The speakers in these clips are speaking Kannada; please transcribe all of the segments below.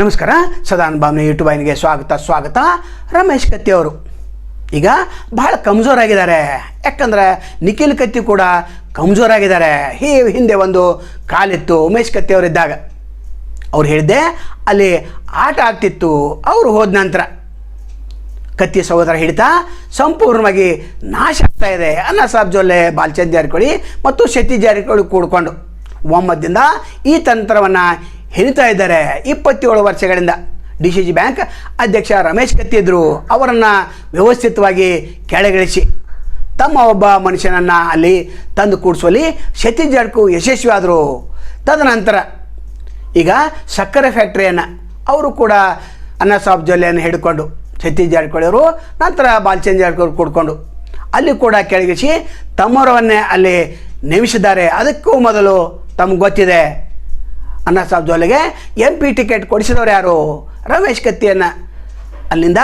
ನಮಸ್ಕಾರ ಸದಾನ್ ಬಾಮ್ನೆ ಯೂಟ್ಯೂಬ್ ಆಯ್ನಿಗೆ ಸ್ವಾಗತ ಸ್ವಾಗತ. ರಮೇಶ್ ಕತ್ತಿ ಅವರು. ಈಗ ಬಹಳ ಕಮ್ಜೋರಾಗಿದ್ದಾರೆ. ಯಾಕಂದ್ರೆ ನಿಖಿಲ್ ಕತ್ತಿ ಕೂಡ ಕಮ್ಜೋರಾಗಿದ್ದಾರೆ. ಈ ಹಿಂದೆ ಒಂದು ಕಾಲಿತ್ತು ಉಮೇಶ್ ಕತ್ತಿ ಅವರಿದ್ದಾಗ. ಅವ್ರು ಹೇಳಿದ್ದೆ, ಅಲ್ಲಿ ಆಟ ಆಗ್ತಿತ್ತು, ಅವರು ಹೋದ ನಂತರ. ಕತ್ತಿ ಸಹೋದರ ಹಿಡಿತ ಸಂಪೂರ್ಣವಾಗಿ ನಾಶ ಆಗ್ತಾ ಇದೆ. ಅನ್ನ ಸಾಬ್ ಜೊಲ್ಲೆ ಬಾಲ್ಚಂದ್ ಮತ್ತು ಶೆಟ್ಟಿ ಜಾರಿಕೊಳ್ಳಿ ಕೂಡ್ಕೊಂಡು. ಒಮ್ಮದಿಂದ ಈ ತಂತ್ರವನ್ನು ಹಿಡಿತಾ ಇದ್ದಾರೆ. ಇಪ್ಪತ್ತೇಳು ವರ್ಷಗಳಿಂದ ಡಿ ಸಿ ಜಿ ಬ್ಯಾಂಕ್ ಅಧ್ಯಕ್ಷ ರಮೇಶ್ ಕತ್ತಿದ್ರು ಅವರನ್ನು ವ್ಯವಸ್ಥಿತವಾಗಿ ಕೆಳಗಿಳಿಸಿ. ತಮ್ಮ ಒಬ್ಬ ಮನುಷ್ಯನನ್ನು ಅಲ್ಲಿ ತಂದು ಕೂಡಿಸುವಲ್ಲಿ ಶತಿ ಜಡ್ಕು ಯಶಸ್ವಿ ಆದರು ತದನಂತರ ಈಗ ಸಕ್ಕರೆ ಫ್ಯಾಕ್ಟ್ರಿಯನ್ನು ಅವರು ಕೂಡ ಅನ್ನ ಸಾಬ್ ಜೊಲ್ಲೆಯನ್ನು ಹಿಡ್ಕೊಂಡು ಸತೀಶ್ ಜಾಡ್ಕೊಳ್ಳೋರು ನಂತರ ಬಾಲಚಂದ್ರ ಜಾರಕಿಹೊಳಿ ಕೂಡ್ಕೊಂಡು ಅಲ್ಲಿ ಕೂಡ ಕೆಳಗಿಸಿ ತಮ್ಮವರವನ್ನೇ ಅಲ್ಲಿ ನೇಮಿಸಿದ್ದಾರೆ. ಅದಕ್ಕೂ ಮೊದಲು ತಮ್ಗೆ ಗೊತ್ತಿದೆ ಅನ್ನ ಸಾಬ್ ಜೋಲೆಗೆ ಎಂ ಪಿ ಟಿಕೆಟ್ ಕೊಡಿಸಿದವರು ಯಾರು? ರಮೇಶ್ ಕತ್ತಿಯನ್ನು. ಅಲ್ಲಿಂದ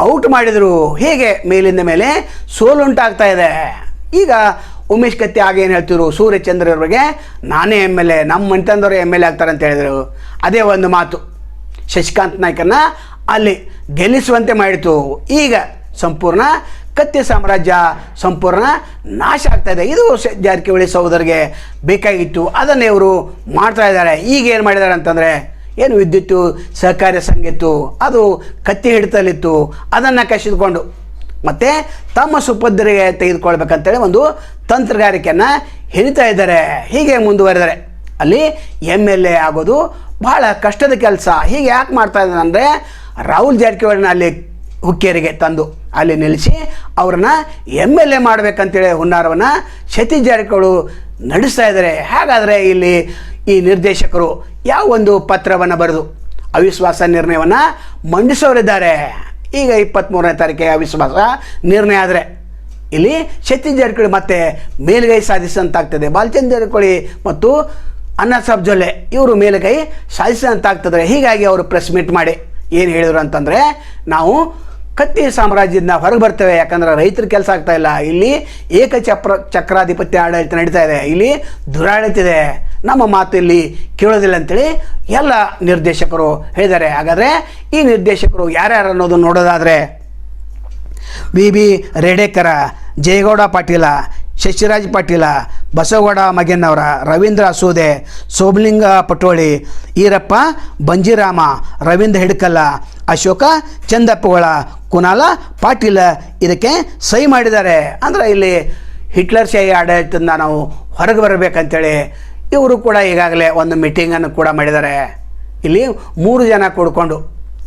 ಔಟ್ ಮಾಡಿದರು. ಹೀಗೆ? ಮೇಲಿಂದ ಮೇಲೆ ಸೋಲುಂಟಾಗ್ತಾ ಇದೆ. ಈಗ ಉಮೇಶ್ ಕತ್ತಿ ಆಗ ಏನು ಹೇಳ್ತಿದ್ರು? ಸೂರ್ಯಚಂದ್ರವ್ರಿಗೆ ನಾನೇ ಎಂ ಎಲ್ ಎ ನಮ್ಮ ಮಂಟಂದವರು ಎಂ ಎಲ್ ಎ ಆಗ್ತಾರೆ ಅಂತ ಹೇಳಿದರು. ಅದೇ ಒಂದು ಮಾತು. ಶಶಿಕಾಂತ್ ನಾಯ್ಕನ್ನ ಅಲ್ಲಿ ಗೆಲ್ಲಿಸುವಂತೆ ಮಾಡಿತು. ಈಗ ಸಂಪೂರ್ಣ ಕತ್ತಿ ಸಾಮ್ರಾಜ್ಯ ಸಂಪೂರ್ಣ ನಾಶ ಆಗ್ತಾ ಇದೆ. ಇದು ಜಾರಕಿಹೊಳಿ ಸಹೋದರಿಗೆ ಬೇಕಾಗಿತ್ತು. ಅದನ್ನೇ ಇವರು ಮಾಡ್ತಾ ಇದ್ದಾರೆ. ಈಗ ಏನು ಮಾಡಿದ್ದಾರೆ ಅಂತಂದರೆ, ಏನು ವಿದ್ಯುತ್ತು ಸಹಕಾರಿ ಸಂಘ ಇತ್ತು ಅದು ಕತ್ತಿ ಹಿಡಿತಲಿತ್ತು ಅದನ್ನು ಕಸಿದುಕೊಂಡು ಮತ್ತು ತಮ್ಮ ಸುಪದ್ರಿಗೆ ತೆಗೆದುಕೊಳ್ಬೇಕಂತೇಳಿ ಒಂದು ತಂತ್ರಗಾರಿಕೆಯನ್ನು ಹಿಡಿತಾ ಇದ್ದಾರೆ. ಹೀಗೆ ಮುಂದುವರೆದರೆ ಅಲ್ಲಿ ಎಂ ಎಲ್ ಎ ಆಗೋದು ಬಹಳ ಕಷ್ಟದ ಕೆಲಸ. ಹೀಗೆ ಯಾಕೆ ಮಾಡ್ತಾ ಇದ್ದಾರೆ ಅಂದರೆ, ರಾಹುಲ್ ಜಾರಕಿಹೊಳಿನ ಅಲ್ಲಿ ಹುಕ್ಕೇರಿಗೆ ತಂದು ಅಲ್ಲಿ ನಿಲ್ಲಿಸಿ ಅವ್ರನ್ನ ಎಂ ಎಲ್ ಎ ಮಾಡಬೇಕಂತೇಳಿ ಹುನ್ನಾರವನ್ನು ಸತೀಶ್ ಜಾರಕಿಹೊಳಿ ನಡೆಸ್ತಾ ಇದ್ದಾರೆ. ಹಾಗಾದರೆ ಇಲ್ಲಿ ಈ ನಿರ್ದೇಶಕರು ಯಾವ ಒಂದು ಪತ್ರವನ್ನು ಬರೆದು ಅವಿಶ್ವಾಸ ನಿರ್ಣಯವನ್ನು ಮಂಡಿಸೋರಿದ್ದಾರೆ. ಈಗ ಇಪ್ಪತ್ತ್ಮೂರನೇ ತಾರೀಕಿಗೆ ಅವಿಶ್ವಾಸ ನಿರ್ಣಯ ಆದರೆ ಇಲ್ಲಿ ಸತೀಶ್ ಜಾರಕಿಹೊಳಿ ಮತ್ತೆ ಮೇಲುಗೈ ಸಾಧಿಸಿದಂತಾಗ್ತದೆ. ಬಾಲಚಂದ್ರ ಜಾರಕಿಹೊಳಿ ಮತ್ತು ಅನ್ನ ಸಾಬ್ ಜೊಲ್ಲೆ ಇವರು ಮೇಲುಗೈ ಸಾಧಿಸಿದಂತಾಗ್ತದೆ. ಹೀಗಾಗಿ ಅವರು ಪ್ರೆಸ್ ಮೀಟ್ ಮಾಡಿ ಏನು ಹೇಳಿದರು ಅಂತಂದರೆ ನಾವು ಕತ್ತಿ ಸಾಮ್ರಾಜ್ಯದಿಂದ ಹೊರಗೆ ಬರ್ತವೆ, ಯಾಕಂದ್ರೆ ರೈತರ ಕೆಲಸ ಆಗ್ತಾ ಇಲ್ಲ. ಇಲ್ಲಿ ಏಕಚಕ್ರ ಚಕ್ರಾಧಿಪತ್ಯ ಆಡಳಿತ ನಡೀತಾ ಇದೆ. ಇಲ್ಲಿ ದುರಾಡಳಿತ ಇದೆ. ನಮ್ಮ ಮಾತು ಇಲ್ಲಿ ಕೇಳೋದಿಲ್ಲ ಅಂತೇಳಿ ಎಲ್ಲ ನಿರ್ದೇಶಕರು ಹೇಳಿದ್ದಾರೆ. ಹಾಗಾದರೆ ಈ ನಿರ್ದೇಶಕರು ಯಾರ್ಯಾರು ಅನ್ನೋದು ನೋಡೋದಾದರೆ ಬಿ ಬಿ ರೇಡೇಕರ, ಜಯಗೌಡ ಪಾಟೀಲ, ಶಶಿರಾಜ್ ಪಾಟೀಲ, ಬಸವಗೌಡ ಮಗೇನವರ ರವೀಂದ್ರ ಸೂದೆ, ಸೋಮಲಿಂಗ ಪಟೋಳಿ, ಈರಪ್ಪ, ಬಂಜಿರಾಮ, ರವೀಂದ್ರ ಹಿಡ್ಕಲ್ಲ, ಅಶೋಕ ಚಂದಪ್ಪಗಳ ಕುನಾಲ ಪಾಟೀಲ ಇದಕ್ಕೆ ಸಹಿ ಮಾಡಿದ್ದಾರೆ. ಅಂದರೆ ಇಲ್ಲಿ ಹಿಟ್ಲರ್ ಶಾಹಿ ಆಡಳಿತದಿಂದ ನಾವು ಹೊರಗೆ ಬರಬೇಕಂತೇಳಿ ಇವರು ಕೂಡ ಈಗಾಗಲೇ ಒಂದು ಮೀಟಿಂಗನ್ನು ಕೂಡ ಮಾಡಿದ್ದಾರೆ. ಇಲ್ಲಿ ಮೂರು ಜನ ಕೂಡ್ಕೊಂಡು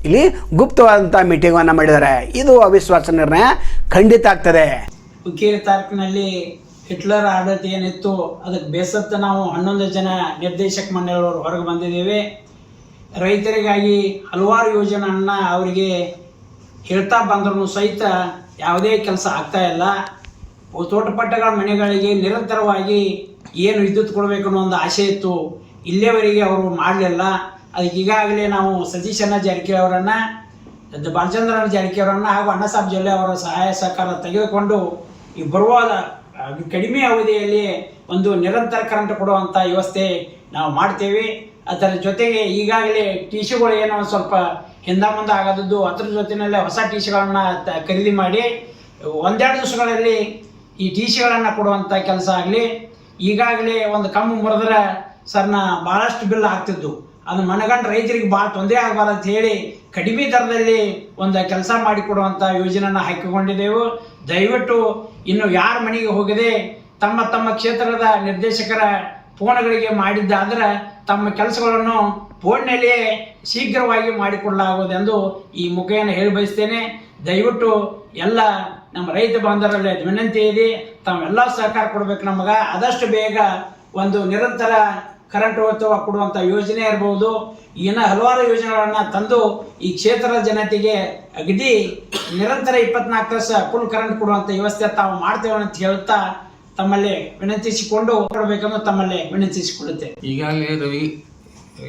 ಇಲ್ಲಿ ಗುಪ್ತವಾದಂಥ ಮೀಟಿಂಗನ್ನು ಮಾಡಿದ್ದಾರೆ. ಇದು ಅವಿಶ್ವಾಸ ನಿರ್ಣಯ. ಖಂಡಿತ ಆಗ್ತದೆ. ಹುಕ್ಕೇರಿ ತಾಲೂಕಿನಲ್ಲಿ ಹಿಟ್ಲರ್ ಆಡಳಿತ ಏನಿತ್ತು, ಅದಕ್ಕೆ ಬೇಸತ್ತ ನಾವು ಹನ್ನೊಂದು ಜನ ನಿರ್ದೇಶಕ ಮಂಡಳಿಯವರು ಹೊರಗೆ ಬಂದಿದ್ದೇವೆ. ರೈತರಿಗಾಗಿ ಹಲವಾರು ಯೋಜನೆಯನ್ನು ಅವರಿಗೆ ಹೇಳ್ತಾ ಬಂದ್ರೂ ಸಹಿತ ಯಾವುದೇ ಕೆಲಸ ಆಗ್ತಾ ಇಲ್ಲ. ತೋಟಪಟ್ಟಗಳ ಮನೆಗಳಿಗೆ ನಿರಂತರವಾಗಿ ಏನು ವಿದ್ಯುತ್ ಕೊಡಬೇಕು ಅನ್ನೋ ಒಂದು ಆಸೆ ಇತ್ತು. ಇಲ್ಲಿಯವರೆಗೆ ಅವರು ಮಾಡಲಿಲ್ಲ. ಅದಕ್ಕೆ ಈಗಾಗಲೇ ನಾವು ಸತೀಶಣ್ಣ ಜಾರಕಿಹೊಳಿ ಅವರನ್ನು ಬಾಲಚಂದ್ರ ಬಾಲಚಂದ್ರನ ಜಾರಕಿಹೊಳಿ ಅವರನ್ನ ಹಾಗೂ ಅಣ್ಣಸಾಬ್ ಜೊಲ್ಲೆ ಅವರ ಸಹಾಯ ಸಹಕಾರ ತೆಗೆದುಕೊಂಡು ಈ ಬರುವ ಕಡಿಮೆ ಅವಧಿಯಲ್ಲಿ ಒಂದು ನಿರಂತರ ಕರೆಂಟ್ ಕೊಡುವಂಥ ವ್ಯವಸ್ಥೆ ನಾವು ಮಾಡ್ತೇವೆ. ಅದರ ಜೊತೆಗೆ ಈಗಾಗಲೇ ಟಿ ಸಿಗಳು ಏನೋ ಸ್ವಲ್ಪ ಹಿಂದ ಮುಂದೆ ಆಗದದ್ದು, ಅದ್ರ ಜೊತೆಯಲ್ಲೇ ಹೊಸ ಟಿ ಸಿಗಳನ್ನ ಖರೀದಿ ಮಾಡಿ, ಒಂದೆರಡು ದಿವಸಗಳಲ್ಲಿ ಈ ಟಿ ಸಿಗಳನ್ನು ಕೊಡುವಂಥ ಕೆಲಸ ಆಗಲಿ, ಈಗಾಗಲೇ ಒಂದು ಕಮ್ಮು ಮುರಿದ್ರೆ ಸರ್ ನಾ ಭಾಳಷ್ಟು ಬಿಲ್ ಆಗ್ತಿದ್ದು ಅದು ಮನಗಂಡು ರೈತರಿಗೆ ಭಾಳ ತೊಂದರೆ ಆಗಬಾರ್ದು ಅಂತ ಹೇಳಿ ಕಡಿಮೆ ದರದಲ್ಲಿ ಒಂದು ಕೆಲಸ ಮಾಡಿಕೊಡುವಂಥ ಯೋಜನೆಯನ್ನು ಹಾಕಿಕೊಂಡಿದ್ದೆವು. ದಯವಿಟ್ಟು ಇನ್ನು ಯಾರ ಮನೆಗೆ ಹೋಗದೆ ತಮ್ಮ ತಮ್ಮ ಕ್ಷೇತ್ರದ ನಿರ್ದೇಶಕರ ಫೋನ್ಗಳಿಗೆ ಮಾಡಿದ್ದಾದ್ರೆ ತಮ್ಮ ಕೆಲಸಗಳನ್ನು ಫೋನ್ನಲ್ಲಿಯೇ ಶೀಘ್ರವಾಗಿ ಮಾಡಿಕೊಡಲಾಗುವುದೆಂದು ಈ ಮುಖೇನ ಹೇಳಿ ಬಯಸ್ತೇನೆ. ದಯವಿಟ್ಟು ಎಲ್ಲ ನಮ್ಮ ರೈತ ಬಾಂಧವರಲ್ಲಿ ವಿನಂತಿ ಇದೆ, ತಾವೆಲ್ಲ ಸಹಕಾರ ಕೊಡಬೇಕು ನಮಗೆ. ಆದಷ್ಟು ಬೇಗ ಒಂದು ನಿರಂತರ ಕರೆಂಟ್ ಒತ್ತುವ ಕೊಡುವಂಥ ಯೋಜನೆ ಇರಬಹುದು ಇನ್ನು ಹಲವಾರು ಯೋಜನೆಗಳನ್ನು ತಂದು ಈ ಕ್ಷೇತ್ರದ ಜನತೆಗೆ ಅಗದಿ ನಿರಂತರ ಇಪ್ಪತ್ನಾಲ್ಕು ತಾಸು ಫುಲ್ ಕರೆಂಟ್ ಕೊಡುವಂಥ ವ್ಯವಸ್ಥೆ ತಾವು ಮಾಡ್ತೇವೆ ಅಂತ ಹೇಳ್ತಾ ತಮ್ಮಲ್ಲಿ ವಿನಂತಿಸಿಕೊಂಡು ಕೊಡಬೇಕೆಂದು ತಮ್ಮಲ್ಲಿ ವಿನಂತಿಸಿಕೊಳ್ಳುತ್ತೆ ಈಗಾಗಲೇ ರವಿ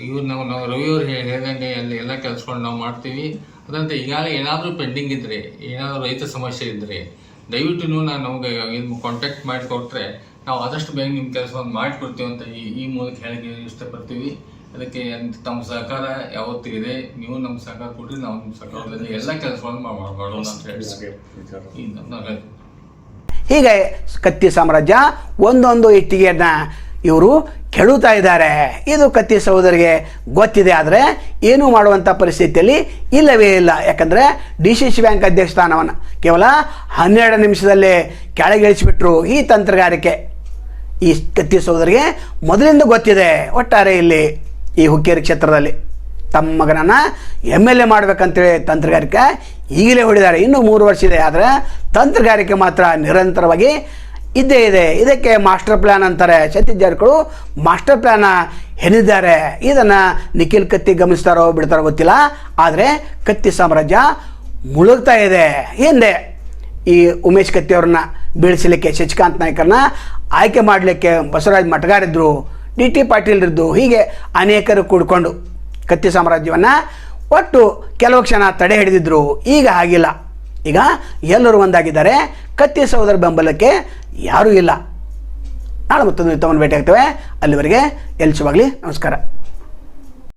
ಇವ್ರು ನಾವು ನಾವು ರವಿ ಹೇಳಿದಂಗೆ ಅಲ್ಲಿ ಎಲ್ಲ ಕೆಲಸಗಳು ನಾವು ಮಾಡ್ತೀವಿ. ಅದಂತೆ ಈಗಾಗಲೇ ಏನಾದರೂ ಪೆಂಡಿಂಗ್ ಇದ್ದರೆ ಏನಾದರೂ ರೈತ ಸಮಸ್ಯೆ ಇದ್ದರೆ ದಯವಿಟ್ಟು ನೀವು ನಾನು ನಮಗೆ ಇದು ಕಾಂಟ್ಯಾಕ್ಟ್ ಮಾಡಿಕೊಟ್ರೆ ನಾವು ಆದಷ್ಟು ಬೇಗ ನಿಮ್ಮ ಕೆಲಸವನ್ನು ಮಾಡಿಕೊಡ್ತೀವಿ ಅಂತ ಈ ಈ ಮೂಲಕ ಹೇಳಿ ಇಷ್ಟಪಡ್ತೀವಿ. ಅದಕ್ಕೆ ತಮ್ಮ ಸಹಕಾರ ಯಾವತ್ತೂ ಇದೆ. ನೀವು ನಮ್ಮ ಸಹಕಾರ ಕೊಟ್ರಿ ನಾವು ನಿಮ್ಮ ಸಹಕಾರದಲ್ಲಿ ಎಲ್ಲ ಕೆಲಸಗಳನ್ನು ಮಾಡೋಣ ಅಂತ ಹೇಳಿ. ಹೀಗೆ ಕತ್ತಿ ಸಾಮ್ರಾಜ್ಯ ಒಂದೊಂದು ಇಟ್ಟಿಗೆಯನ್ನ ಇವರು ಕೆಡುತ್ತಾ ಇದ್ದಾರೆ. ಇದು ಕತ್ತಿ ಸಹೋದರಿಗೆ ಗೊತ್ತಿದೆ ಆದರೆ ಏನೂ ಮಾಡುವಂಥ ಪರಿಸ್ಥಿತಿಯಲ್ಲಿ ಇಲ್ಲವೇ ಇಲ್ಲ. ಯಾಕಂದರೆ ಡಿ ಸಿ ಸಿ ಬ್ಯಾಂಕ್ ಅಧ್ಯಕ್ಷ ಸ್ಥಾನವನ್ನು ಕೇವಲ ಹನ್ನೆರಡು ನಿಮಿಷದಲ್ಲೇ ಕೆಳಗಿಳಿಸಿಬಿಟ್ರು ಈ ತಂತ್ರಗಾರಿಕೆ. ಈ ಕತ್ತಿ ಸಹೋದರಿಗೆ ಮೊದಲಿಂದ ಗೊತ್ತಿದೆ. ಒಟ್ಟಾರೆ ಇಲ್ಲಿ ಈ ಹುಕ್ಕೇರಿ ಕ್ಷೇತ್ರದಲ್ಲಿ ತಮ್ಮ ಮಗನನ್ನು ಎಂ ಎಲ್ ಎ ಮಾಡಬೇಕಂತೇಳಿ ತಂತ್ರಗಾರಿಕೆ ಈಗಲೇ ಹೊಡಿದ್ದಾರೆ ಇನ್ನೂ ಮೂರು ವರ್ಷ ಇದೆ ಆದರೆ ತಂತ್ರಗಾರಿಕೆ ಮಾತ್ರ ನಿರಂತರವಾಗಿ ಇದ್ದೇ ಇದೆ. ಇದಕ್ಕೆ ಮಾಸ್ಟರ್ ಪ್ಲ್ಯಾನ್ ಅಂತಾರೆ ಸತೀಶ್ ಮಾಸ್ಟರ್ ಪ್ಲ್ಯಾನ ಹೆಣಿದ್ದಾರೆ ಇದನ್ನು ನಿಖಿಲ್ ಕತ್ತಿ ಗಮನಿಸ್ತಾರೋ ಬಿಡ್ತಾರೋ ಗೊತ್ತಿಲ್ಲ. ಆದರೆ ಕತ್ತಿ ಸಾಮ್ರಾಜ್ಯ ಮುಳುಗ್ತಾ ಇದೆ. ಹಿಂದೆ ಈ ಉಮೇಶ್ ಕತ್ತಿಯವ್ರನ್ನ ಬೀಳಿಸಲಿಕ್ಕೆ ಶಶಿಕಾಂತ್ ನಾಯ್ಕರನ್ನ ಆಯ್ಕೆ ಮಾಡಲಿಕ್ಕೆ ಬಸವರಾಜ್ ಮಠಗಾರಿದ್ರು, ಡಿ ಟಿ ಪಾಟೀಲ್ ಇದ್ದು ಹೀಗೆ ಅನೇಕರು ಕೂಡಿಕೊಂಡು ಕತ್ತಿ ಸಾಮ್ರಾಜ್ಯವನ್ನು ಒಟ್ಟು ಕೆಲವು ಕ್ಷಣ ತಡೆ ಹಿಡಿದಿದ್ರು. ಈಗ ಹಾಗಿಲ್ಲ. ಈಗ ಎಲ್ಲರೂ ಒಂದಾಗಿದ್ದಾರೆ. ಕತ್ತಿ ಸಹೋದರ ಬೆಂಬಲಕ್ಕೆ ಯಾರೂ ಇಲ್ಲ. ನಾಳೆ ಮತ್ತೊಂದು ಭೇಟಿ ಆಗ್ತೇವೆ ಅಲ್ಲಿವರೆಗೆ ಶುಭಾಗಲಿ. ನಮಸ್ಕಾರ.